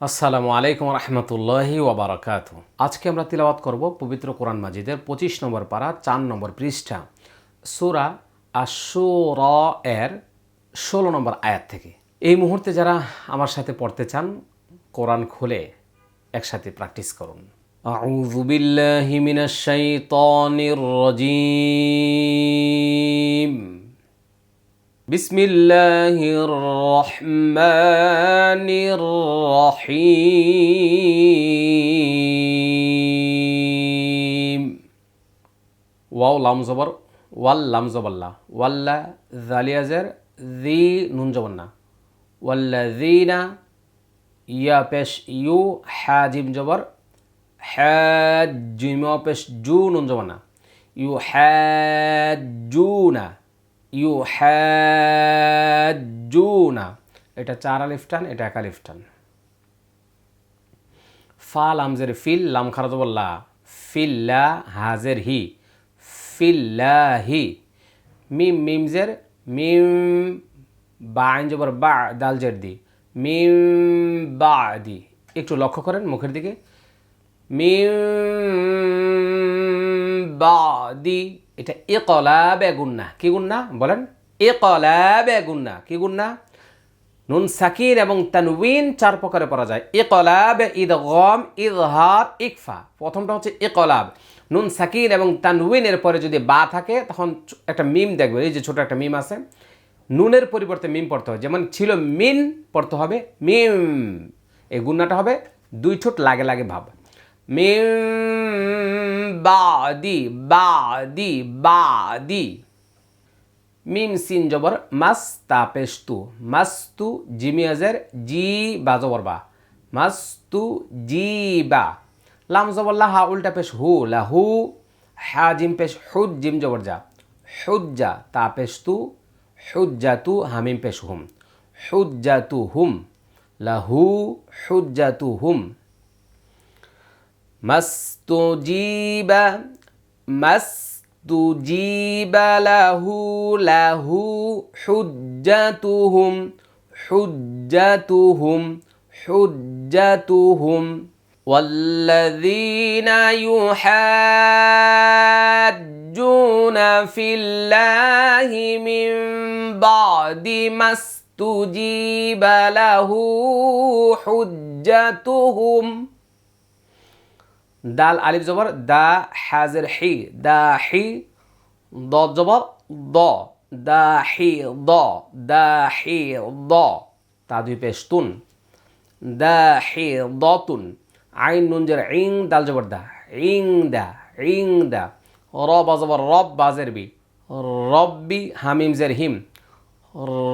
আসসালামু আলাইকুম রহমতুল্লাহি ওবরাকাত আজকে আমরা তিলাওয়াত করব পবিত্র কোরআন মাজিদের পঁচিশ নম্বর পারা চার নম্বর পৃষ্ঠা সুরা আশুর এর ষোলো নম্বর আয়াত থেকে এই মুহূর্তে যারা আমার সাথে পড়তে চান কোরআন খুলে একসাথে প্র্যাকটিস করুন أعوذ بالله من الشيطان الرجيم بسم الله الرحمن الرحيم ওয়াও লাম জবর ওয়াল লাম জবল্লা ওয়াল্লা জালিয়াজের দি নুন জবন্না ওয়াল্লা দিনা ইয়া পেশ ইউ হাজিম জবর হাজিম পেশ জু নুন জবন্না ইউ হাজুনা ইউ হাজুনা এটা চার আলিফ টান, এটা এক আলিফ টান। ফা লামজের ফিল, লাম খারাজ বললা ফিল্লা হাজের হি। ফিল্লাহি মিম মিমজের মিম, বা, আইন জবর, বা, দাল, জের, দি। মিম, বা, দি। একটু লক্ষ্য করেন মুখের দিকে। মিম, বা, দি। এটা এ কলা বেগুন্না কি গুন্না? বলেন। এ কলা বেগুন্না কি গুন্না? নুন সাকির এবং তানউইন চার প্রকারে পড়া যায়। ইকলাব ইদ গম ইদহার, ইকফা। প্রথমটা হচ্ছে এ ইকলাব। নুন সাকির এবং তানউইনের পরে যদি বা থাকে, তখন একটা মিম দেখবে। এই যে ছোট একটা মিম আছে। নুনের পরিবর্তে মিম পড়তে হবে যেমন ছিল মিন, পড়তে হবে মিম। এই গুন্নাটা হবে দুই ছোট লাগে লাগে ভাব। মিম। বাদি বাদি বাদি। মিম সিন জবর মাস তা পেস্তু, মাস্তু জিমিয়াজের জি বা জবর বা। মাস্তু জি বা। লাম জবর লা, হা উল্টা পেশ হু, লা হু। জিম পেশ হুদ, জিম জবর যা। হুজ্জা, তা পেস্তু। হুজ্জা তু হামিম পেশ হুম। হুজ্জা তু হুম। লাহু হুজ্জা ما استجيب ما استجيب له له حجتهم حجتهم حجتهم والذين يحاجون في الله من بعد ما استجيب له حجتهم দাল আলিফ জবর, দা হাজের হি, দা হি দ জবর, দ, দা হি, দ, দা হি, দ, তা দুই পেশ তুন, দা হি দতুন আইন নুন জের ইং, দাল জবর দা, ইং দা ইং দা, র বা জবর রব বাজের বি, রব্বি হামিম জের হিম,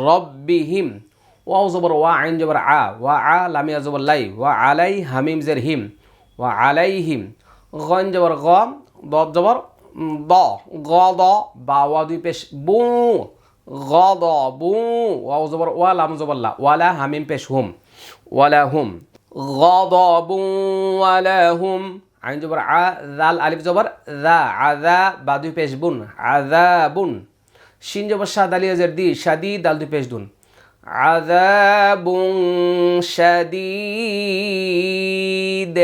রব্বি হিম, ওয়াও জবর ওয়া, আইন জবর আ, ওয়া আ, লামিয়া জবর লাই, ওয়া আলাই হামিম জের হিম ওয়া আলাইহিম গন জবর গ দ জবর উম, দ গ দ বা ওয়া দুই পেশ বু গ দ বু ওয়াও জবর ওয়া লাম জবর লা ওয়ালা হামিম পেশ হুম ওয়ালা হুম গ দ বু ওয়ালা হুম আইন জবর আ জাল আলিফ জবর দা আদা বা দুই পেশ বুন আদা বুন শিন জবর শাদ আলিয়াজের দি শাদি দাল দুই পেশ দুন عذاب شديد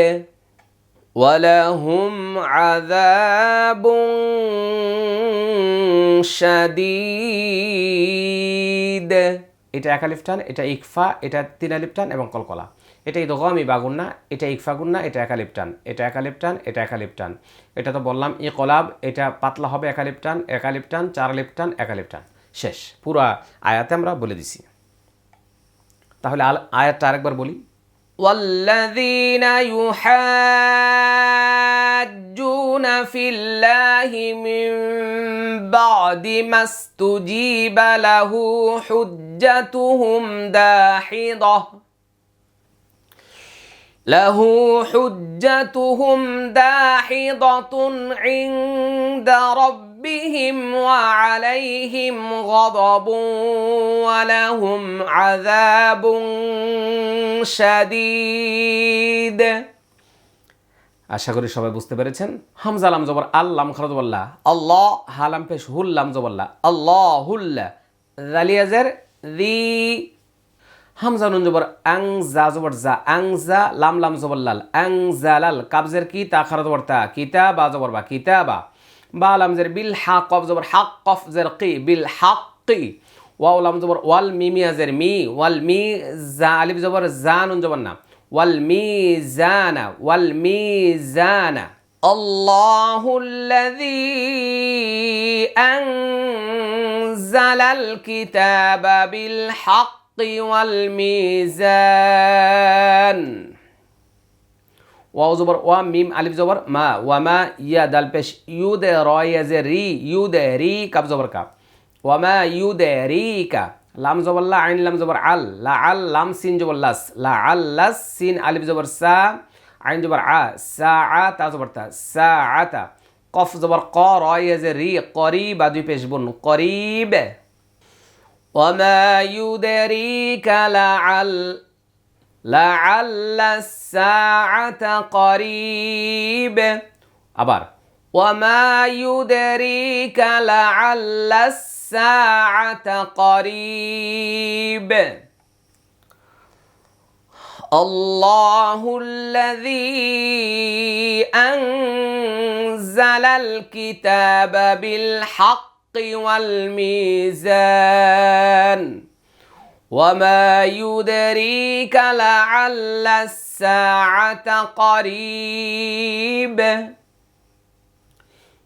ولهم عذاب شديد এটা এক আলিফ টান এটা ইকফা এটা তিন আলিফ টান এবং কলকলা এটা ইদগমি বাগুন্না এটা ইকফা গুন্না এটা এক আলিফ টান এটা এক আলিফ টান এটা এক আলিফ টান এটা তো বললাম ই কলাব এটা পাতলা হবে এক আলিফ টান এক আলিফ টান চার আলিফ টান এক আলিফ টান শেষ পুরো আয়াতে আমরা বলে দিছি তাহলে আল- আয়াতটা আরেকবার বলি والذين يحاجون في الله من بعد ما استجيب له حجتهم داحضة. له حجتهم داحضة عند ربهم وعليهم غضب ولهم عذاب شديد আশা করি সবাই বুঝতে পেরেছেন হামজা লাম জবর আল্লাম খরদবল্লা আল্লাহ হালাম পেশ হুল্লাম জবল্লা আল্লাহ হুল্লা জালিয়াজের দি হামজা নুন জবর আং জা জবর জা আং জা লাম লাম জবর লাল আং জা লাল কাবজের কি তা খারা জবর তা কিতা বা জবর বা কিতা বা বা লাম জের বিল হা কফ জবর হাক কফ জের কি বিল হাক কি ওয়াও লাম জবর ওয়াল মিমি আজের মি ওয়াল মি জা আলিফ জবর জা নুন জবর না ওয়াল মি জানা ওয়াল মি জানা الله الذي أنزل الكتاب بالحق والميزان ওয়াও জবর ওয়া মিম আলিফ জবর মা ওয়া মা ইয়া দাল পেশ ইউ দে রয় যে রি ইউ দে রি কাপ জবর কাপ ওয়া মা ইউ দে রি কা লাম জবর লা আইন লাম জবর আল লা আল লাম সিন জবর লাস লা আল লাস সিন আলিফ জবর সা আইন জবর আ সা আ তা জবর তা সা আ তা কফ জবর ক রয় যে রি করিব দুই পেশ বুন করিব وما يدريك لعل لعل الساعة قريب আবার وما يدريك لعل الساعة قريب الله الذي أنزل الكتاب بالحق والميزان وما يدريك لعل الساعة قريب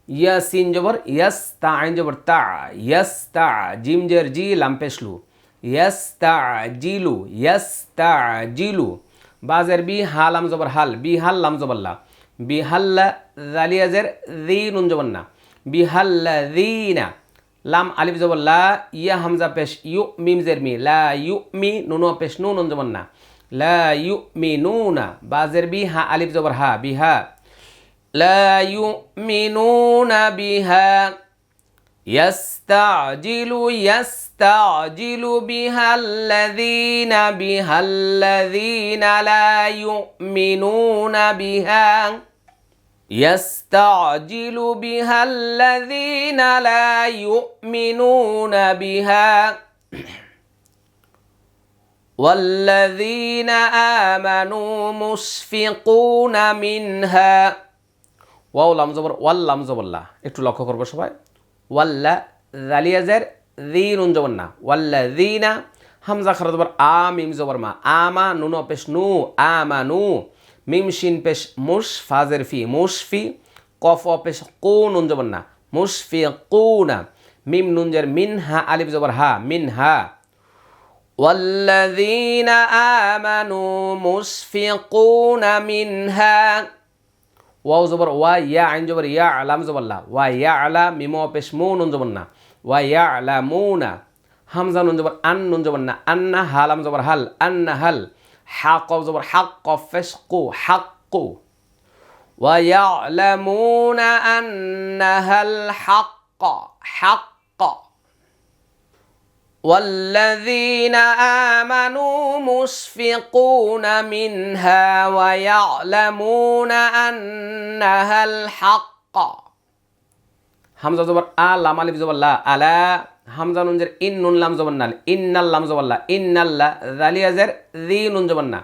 ইয়াসিন জবর ইয়াস তা আইন জবর তা ইয়াস তা জিম জের জি লাম পেশলু ইয়াস তা জিলু ইয়াস তা জিলু বাজের বি হালাম জবর হাল বি হাল লাম জবল্লা বি হাল্লা জালিয়াজের দি নুন জবর না বি হাল্লা দিনা লাম আলিফ জবর লা ইয়া হামজা পেশ ইউ মিম জের মি লা ইউ মি নুনো পেশ নুন নুন জবর না লা ইউ মি নুনা বাজের বি হা আলিফ জবর হা বি হা لا يؤمنون بها يستعجل يستعجل بها الذين بها الذين لا يؤمنون بها يستعجل بها الذين لا يؤمنون بها والذين آمنوا مشفقون منها ওয়াও লাম জবর ওয়াল লাম জবল্লা একটু লক্ষ্য করবো সবাই ওয়াল্লা জালিয়াজের দিন উন জবর না ওয়াল্লা দিনা হামজা খারা জবর আ মিম জবর মা আমা নুন পেশ নু আমা নু মিম শিন পেশ মুশ ফাজের ফি মুশফি কফ পেশ কু নুন জবর না মুশফি কুনা মিম নুনজের মিন হা আলিফ জবর হা মিন হা والذين آمنوا مشفقون منها ওয়াও জবর ওয়া ইয়া আইন জবর ইয়া আলাম জবল্লা ওয়া ইয়া আলা মিমো পেশ মু নুন জবর না ওয়া ইয়া আলা মুনা হামজা নুন জবর আন নুন জবর না আন্না হালাম জবর হাল আন্না হাল حق زبر حق فسق حق. ويعلمون أنها الحق حق. والذين آمنوا مشفقون منها ويعلمون أنها الحق. حمزة زبر آ لام زبر لا ألا হামজা নুনজের ইন নুন লাম জবান্নাল ইন্নাল লাম জবাল্লা ইন্নাল্লা জালিয়াজের রি নুন জবান্না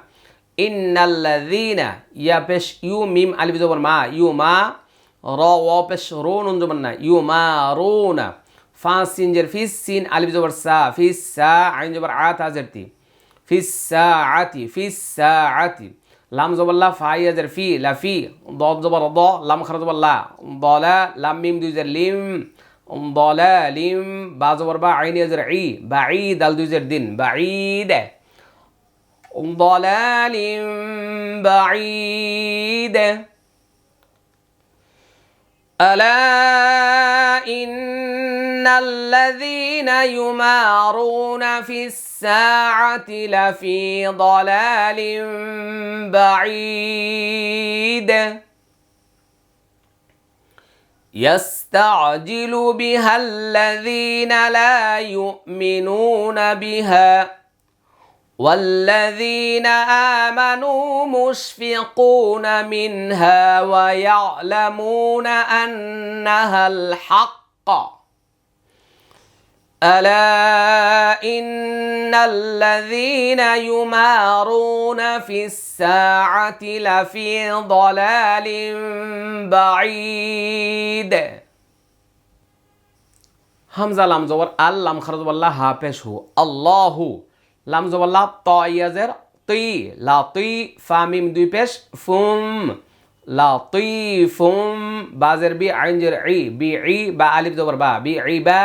ইন্নাল্লাযীনা ইয়া পেশ ইউ মিম আলিফ জবর মা, ইউ মা র ও পেশ রো নুন জবান্না ইউ মা রো না। ফা সিন জের ফিস সিন আলিফ জবর সা, ফিস সা আইন জবর আ তা জের তি। ফিস সা আতি ফিস সা আতি লাম জবাল্লা ফা ইয়া জের ফি লাফি দ জবর দ, লাম খরা জবর লা দলা লাম মিম দুই জের লিম। لم با زبر عين زر عي بعيد دل دو زر دين. بعيد. ضلال بعيد. ألا إن الذين يمارون في الساعة لفي ضلال بعيد. يستعجل بها الذين لا يؤمنون بها والذين آمنوا مشفقون منها ويعلمون أنها الحق. ألا إن الذين يمارون في الساعة لفي ضلال بعيد হামজা লাম জবর আল লাম খারজ বল্লা হা পেশ হু আল্লাহু লাম জবল্লা ত ইয়াজের তুই লা তুই ফা মিম দুই পেশ ফুম লা তুই ফুম বাজের বি আইন জের ই বি ই বা আলিফ জবর বা বি ই বা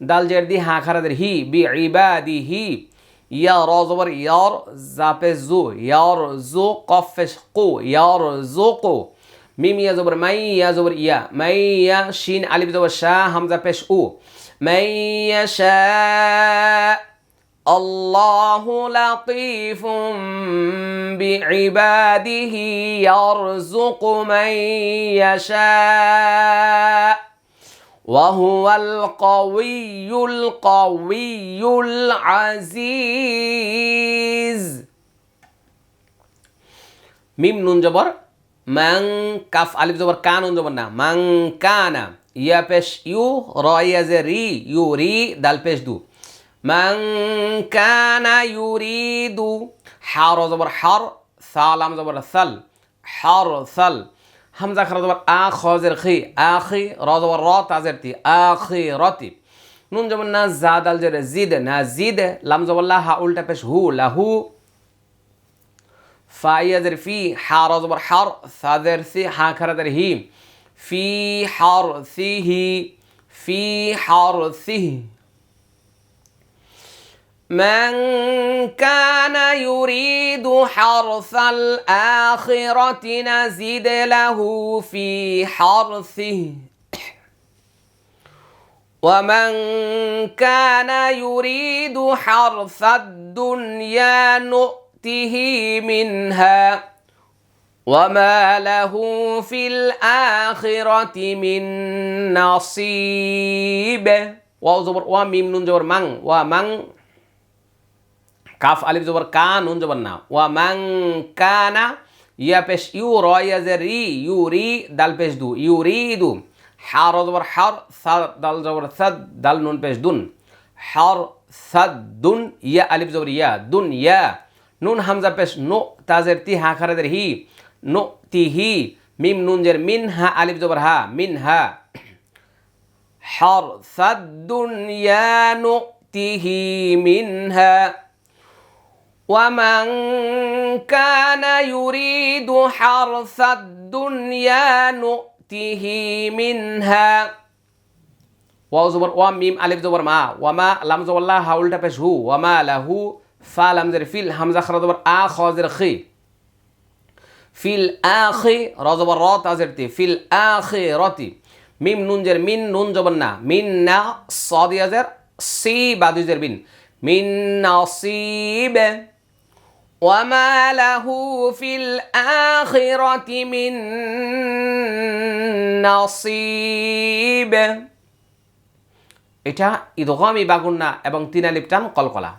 দাল জের দি হা খারাদের হি বি ই বা দি হি ইয়া র জবর ইয়ার জা পেশ জু ইয়ার জু কফ পেশ কু ইয়ার জু কু মিম ইয়া জবর মাই ইয়া জবর ইয়া মাই ইয়া শিন আলিফ জবর শাহ হামজা পেশ উ من يشاء الله لطيف بعباده يرزق من يشاء وهو القوي القوي العزيز মিম নুন জবর মাং কাফ আলিফ জবর কা নুন জবর না মাং কানা ইয়া পেশ ইউ র ইয়া যে রি ইউ রি দাল পেশ দু মাং কানা ইউরিদু হা র জবর হার সালাম জবর সাল হার সাল হামজা খারা জবর আ খজের খি, আখি র জবর র তাজের তি আখি রতি। নুন যেমন না জাদ আল জেরে, জিদ, না জিদ, লাম জবল্লা হা উল্টা পেশ হু লাহু ফাইয়াজের ফি হা র জবর হার সাজের সি, হা খারাদের হি ফি হার সি হি, ফি হার সি من كان يريد حرث الآخرة نزد له في حرثه. ومن كان يريد حرث الدنيا نؤته منها. وما له في الآخرة من نصيب. وميم نون من ومن কাফ আলিফ জবর কা নুন জবর না ওয়া মাং কানা ইয়া পেশ ইউ র ইয়া জে রি ইউ রি দাল পেশ দু ইউ রি দু হার জবর হার সা দাল জবর সাদ দাল নুন পেশ দুন হার সাদ দুন ইয়া আলিফ জবর ইয়া দুন ইয়া নুন হামজা পেশ নো তাজের তি হা খারাদের হি নো তি হি মিম নুন জের মিন হা আলিফ জবর হা মিন হা حرث الدنيا نؤته منها ومن كان يريد حرث الدنيا نؤته منها وزبر وميم ألف زبر ما. وما لم زبر الله هاولت تبش هو. وما له فا زر في الهمزة خر زبر آخ زر خي في الاخي را زبر أزرتي في في راتي ميم نون جر من نون زبر نا. من نا صاد يزر سي بعد يزر بين من نصيب وما له في الآخرة من نصيب এটা ইদগামি বাগুন্না এবং তিনালিপটান কলকলা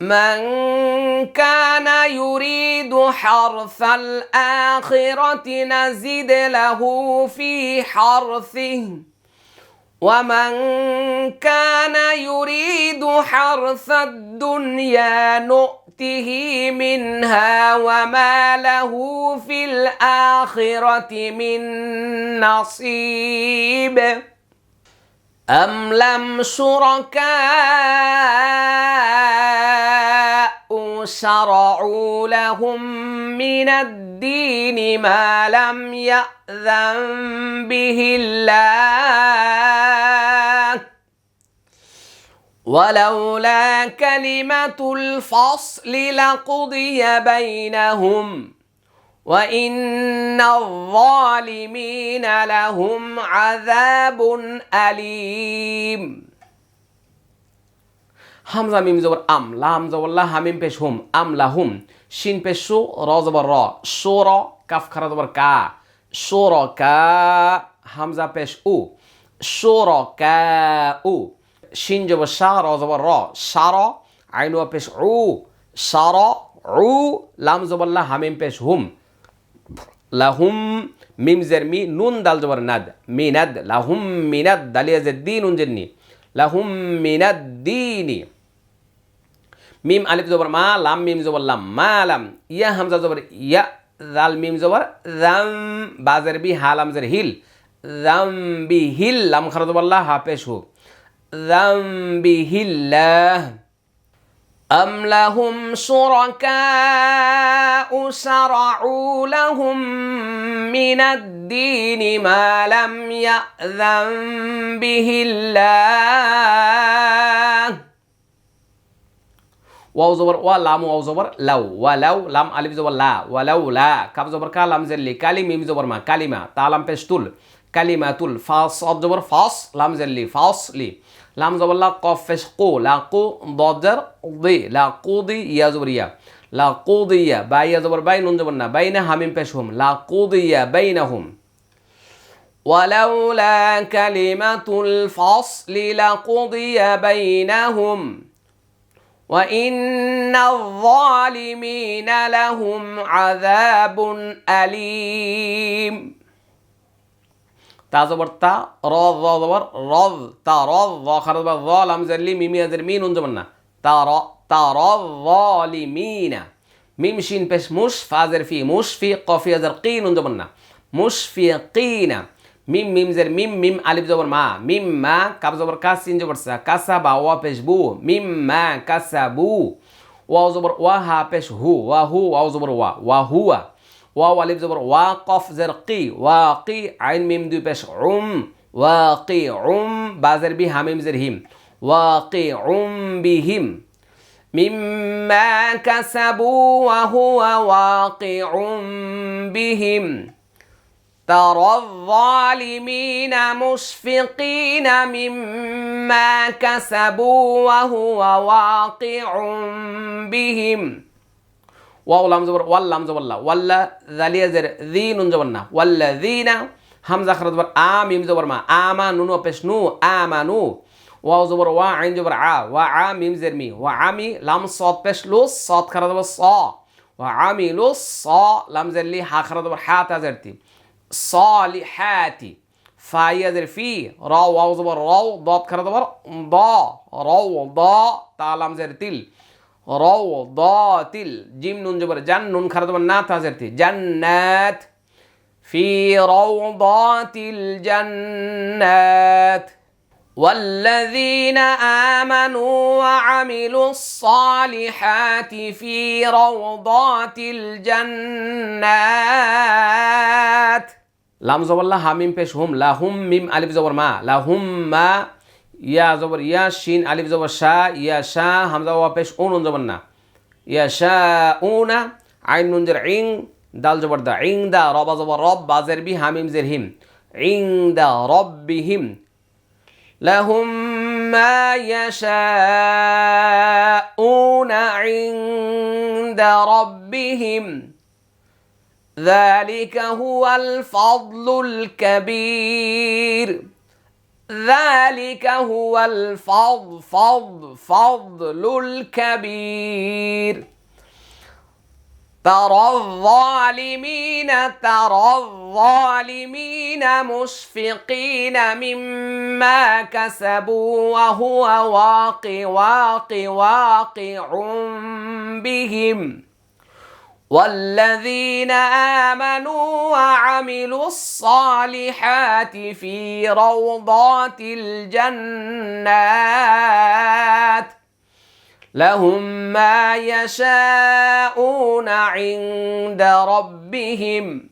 من كان يريد حرث الآخرة نزد له في حرثه ومن كان يريد حرث الدنيا نؤته منها وما له في الآخرة من نصيب. أم لم شركاء شرعوا لهم من الدين ما لم يأذن به الله ولولا كلمة الفصل لقضي بينهم وإن الظالمين لهم عذاب أليم হামজা মিম জবর আম লাম জবর লা হামিম পেশ হুম আম লাহুম শিন পেশ সু র জবর র সো র কাফ খারা জবর কা সো র কা হামজা পেশ উ সো র কা উ শিন জবর শা র জবর র। সা র আইন পেশ উ। সা র উ। লাম জবর লা, হামিম পেশ হুম। লাহুম, মিম জের মি, নুন দাল জবর নাদ। মিনাদ, লাহুম মিনাদ, দালিয়া জের দি, নুন জের নি। লাহুম মিনাদ্দিনি মিম আলিফ জবর মা, লাম মিম জবর মা, লাম ইয়া হামজা জবর ইয়া জাল মিম জবর রাম বাজের বি হালাম জের হিল। রাম বি, হিল, লাম খারা জবর লা ذنبه الله أم لهم شركاء شرعوا لهم من الدين ما لم يأذن به الله واو زبر ولام واو زبر لو ولو لام ألف زبر لا ولو لا كاف زبر كا لام زر لي كالي ميم زبر ما كلمة تعلم لام تول كلمة تول فاص زبر فاص لام زر لي فاص لي লাম জবর লা কফ পেশ কো লা কো দজর দি লা কো দি ইয়া জবর ইয়া লা কো দি ইয়া বা ইয়া জবর বাই নুন জবর না বাইনা হামিম পেশ হুম লা কো দি ইয়া বাইনাহুম ولولا كلمة الفصل لقضي بينهم وإن الظالمين لهم عذاب أليم তা জবর তা, র র জবর তা, র র খারাজ বা র লাম জাল্লি মিমি আজের মিন উন জবর না। তা, র তা, র যালিমিনা মিম, শিন, পেশ, মুশ, ফাজের, ফি, মুশ, ফি কফি আজের কিন উন জবর না। মুশ, ফি কিনা মিম মিম, জের, মিম মিম, আলিফ জবর মা। মিম, মা কাব জবর কাস সিন জবর সা কাসা বা, ওয়া, পেশ, বু। মিম, মা কাসা বু। ওয়া জবর ওয়া, হা, পেশ, হু। ওয়া হু ওয়া জবর ওয়া। ওয়া, হুয়া। واو ألف زبر واقف زرقي واقي عين ميم دو باش عم واقي عم بازر بها ميم زرهم واقي عم بهم مما كسبوا وهو واقع بهم ترى الظالمين مشفقين مما كسبوا وهو واقع بهم ওয়াও লাম জবর, ওয়াল লাম জবর ওয়াল্লা জালিয়া জের জি নুন জবর না, ওয়াল্লা জিনা, হামজা খারাজ জবর আ মিম জবর মা, আমা নুন পেশ নু আমানু ওয়াও জবর, ওয়া আইন জবর আ, ওয়া আ মিম জের মি, ওয়া আমি লাম সদ পেশ লু সদ খারাজ জবর স, ওয়া আমি লু স, লাম জের লি হা খারাজ জবর হা তা জের তি সালিহাতি ফাইয়া জের ফি, র, ওয়াও জবর, রাও দত খারাজ জবর, দ, রাও, দ, তা লাম জের তিল روضات جيم نون جبر جن نون خرج من نات هزرتي جنات في روضات الجنات والذين آمنوا وعملوا الصالحات في روضات الجنات লাম জবর লা হামিম পেশ হুম লা হুম মিম আলিফ জবর মা লা হুম মা ইয়া জবর ইয়া শিন আলিফ জবর শাহ ইয়া শাহ হামজা ওয়া পেশ উন জবর না ইয়া শাহ উনা আইন নুন জের ইং দাল জবর দা ইং দা রবা জবর রব বাজের বি হামিম জের হিম ইং দা রব বিহিম لهم ما يشاءون عند ربهم ذلك هو الفضل الكبير ذلك هو الفضل فضل فضل الكبير. ترى الظالمين ترى الظالمين مشفقين مما كسبوا وهو واقع واقع واقع بهم. والذين آمنوا وعملوا الصالحات في روضات الجنات لهم ما يشاءون عند ربهم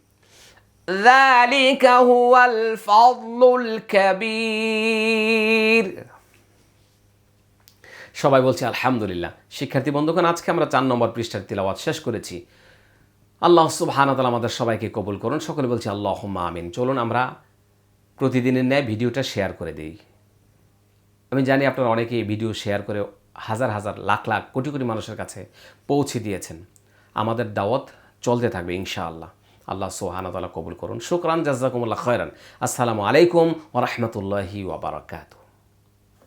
ذلك هو الفضل الكبير সবাই বলছে আলহামদুলিল্লাহ শিক্ষার্থী বন্ধুগণ আজকে আমরা চার নম্বর পৃষ্ঠার তিলাওয়াত শেষ করেছি আল্লাহ সুবহানাতাল আমাদের সবাইকে কবুল করুন। সকলে বলছি আল্লাহ আমিন। চলুন আমরা প্রতিদিনের ন্যায় ভিডিওটা শেয়ার করে দিই। আমি জানি আপনারা অনেকে এই ভিডিও শেয়ার করে হাজার হাজার, লাখ লাখ, কোটি কোটি মানুষের কাছে পৌঁছে দিয়েছেন। আমাদের দাওয়াত চলতে থাকবে ইনশাআল্লাহ। আল্লাহ সোহানাতালা কবুল করুন। শুক্রান, জাজাকুমুল্লাহ খয়রান। আসসালামু আলাইকুম ওরহমতুল্লাহি ওবরাকাতু